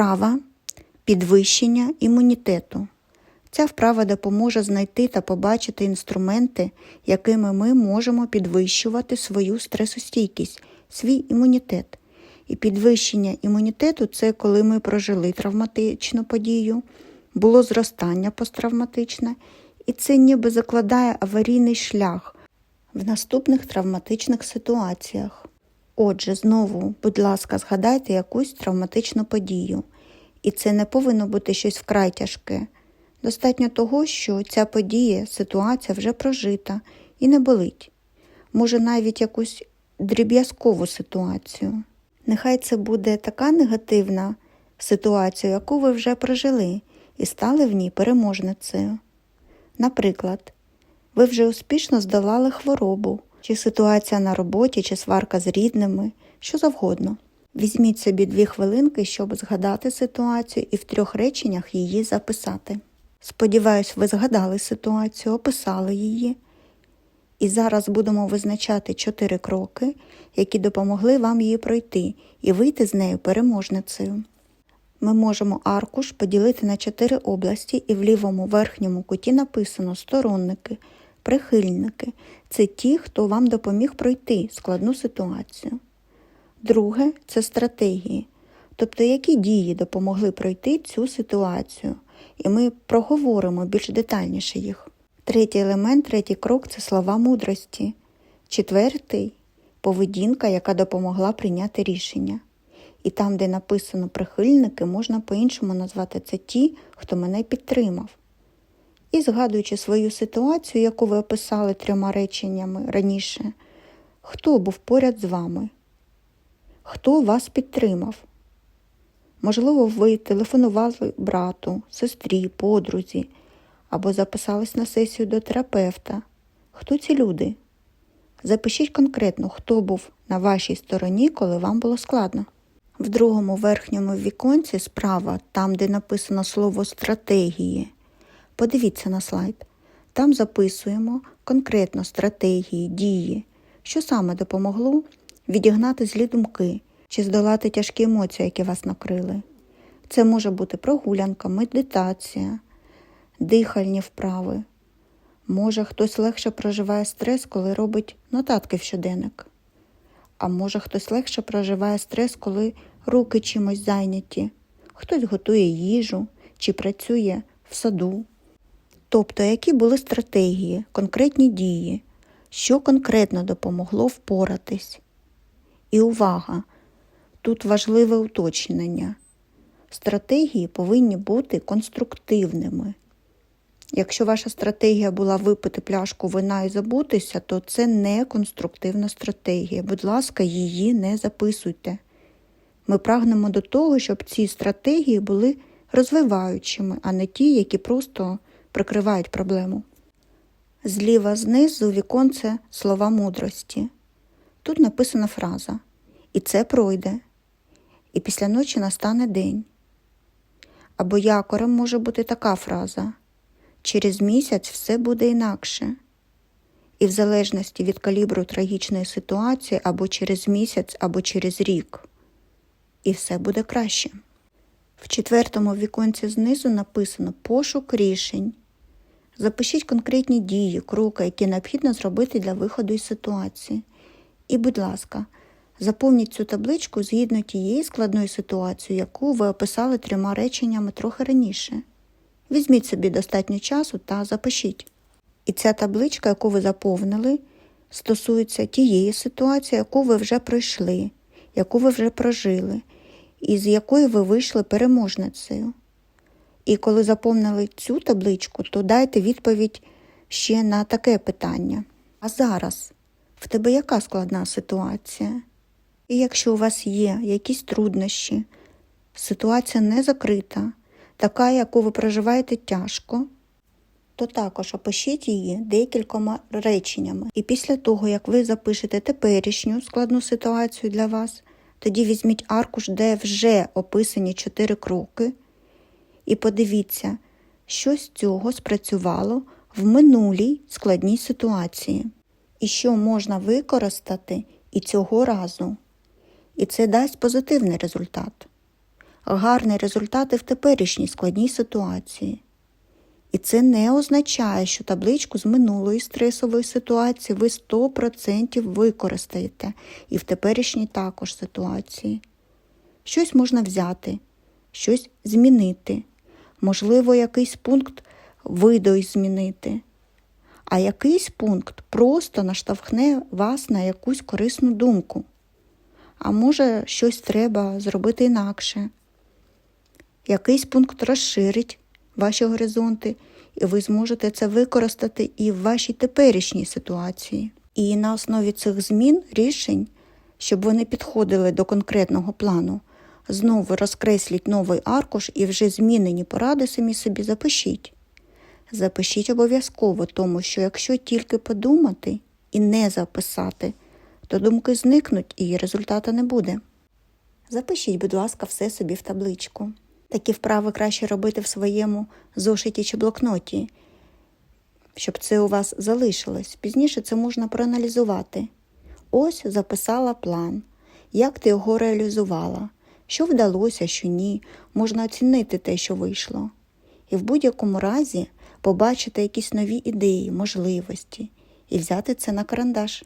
Вправа підвищення імунітету. Ця вправа допоможе знайти та побачити інструменти, якими ми можемо підвищувати свою стресостійкість, свій імунітет. І підвищення імунітету це коли ми прожили травматичну подію, було зростання посттравматичне, і це ніби закладає аварійний шлях в наступних травматичних ситуаціях. Отже, знову, будь ласка, згадайте якусь травматичну подію. І це не повинно бути щось вкрай тяжке. Достатньо того, що ця подія, ситуація вже прожита і не болить. Може, навіть якусь дріб'язкову ситуацію. Нехай це буде така негативна ситуація, яку ви вже прожили, і стали в ній переможницею. Наприклад, ви вже успішно здолали хворобу, чи ситуація на роботі, чи сварка з рідними, що завгодно. Візьміть собі дві хвилинки, щоб згадати ситуацію і в трьох реченнях її записати. Сподіваюсь, ви згадали ситуацію, описали її. І зараз будемо визначати чотири кроки, які допомогли вам її пройти і вийти з нею переможницею. Ми можемо аркуш поділити на чотири області, і в лівому верхньому куті написано сторонники, прихильники це ті, хто вам допоміг пройти складну ситуацію. Друге це стратегії, тобто які дії допомогли пройти цю ситуацію, і ми проговоримо більш детальніше їх. Третій елемент, третій крок це слова мудрості. Четвертий поведінка, яка допомогла прийняти рішення. І там, де написано прихильники, можна по-іншому назвати це ті, хто мене підтримав. І згадуючи свою ситуацію, яку ви описали трьома реченнями раніше, хто був поряд з вами? Хто вас підтримав? Можливо, ви телефонували брату, сестрі, подрузі або записались на сесію до терапевта. Хто ці люди? Запишіть конкретно, хто був на вашій стороні, коли вам було складно. В другому верхньому віконці справа, там, де написано слово стратегії, подивіться на слайд. Там записуємо конкретно стратегії, дії, що саме допомогло відігнати злі думки чи здолати тяжкі емоції, які вас накрили. Це може бути прогулянка, медитація, дихальні вправи. Може, хтось легше проживає стрес, коли робить нотатки в щоденник. А може, хтось легше проживає стрес, коли руки чимось зайняті, хтось готує їжу чи працює в саду. Тобто, які були стратегії, конкретні дії, що конкретно допомогло впоратись. І увага! Тут важливе уточнення. Стратегії повинні бути конструктивними. Якщо ваша стратегія була випити пляшку вина і забутися, то це не конструктивна стратегія. Будь ласка, її не записуйте. Ми прагнемо до того, щоб ці стратегії були розвиваючими, а не ті, які просто прикривають проблему. Зліва знизу віконце слова мудрості. Тут написана фраза І це пройде, і після ночі настане день. Або якорем може бути така фраза Через місяць все буде інакше. І в залежності від калібру трагічної ситуації або через місяць, або через рік. І все буде краще. В четвертому віконці знизу написано пошук рішень. Запишіть конкретні дії, кроки, які необхідно зробити для виходу із ситуації. І, будь ласка, заповніть цю табличку згідно тієї складної ситуації, яку ви описали трьома реченнями трохи раніше. Візьміть собі достатньо часу та запишіть. І ця табличка, яку ви заповнили, стосується тієї ситуації, яку ви вже пройшли, яку ви вже прожили, і з якої ви вийшли переможницею. І коли заповнили цю табличку, то дайте відповідь ще на таке питання. А зараз в тебе яка складна ситуація? І якщо у вас є якісь труднощі, ситуація не закрита, така, яку ви проживаєте тяжко, то також опишіть її декількома реченнями. І після того, як ви запишете теперішню складну ситуацію для вас, тоді візьміть аркуш, де вже описані чотири кроки, і подивіться, що з цього спрацювало в минулій складній ситуації, і що можна використати і цього разу. І це дасть позитивний результат. гарні результати в теперішній складній ситуації. І це не означає, що табличку з минулої стресової ситуації ви 100% використаєте і в теперішній також ситуації. Щось можна взяти, щось змінити, можливо, якийсь пункт видой змінити, а якийсь пункт просто наштовхне вас на якусь корисну думку. А може, щось треба зробити інакше. Якийсь пункт розширить ваші горизонти, і ви зможете це використати і в вашій теперішній ситуації. І на основі цих змін рішень, щоб вони підходили до конкретного плану, знову розкресліть новий аркуш і вже змінені поради самі собі запишіть. Запишіть обов'язково, тому що якщо тільки подумати і не записати, то думки зникнуть і результату не буде. Запишіть, будь ласка, все собі в табличку. Такі вправи краще робити в своєму зошиті чи блокноті, щоб це у вас залишилось. Пізніше це можна проаналізувати. Ось записала план, як ти його реалізувала, що вдалося, що ні, можна оцінити те, що вийшло. І в будь-якому разі побачити якісь нові ідеї, можливості і взяти це на карандаш.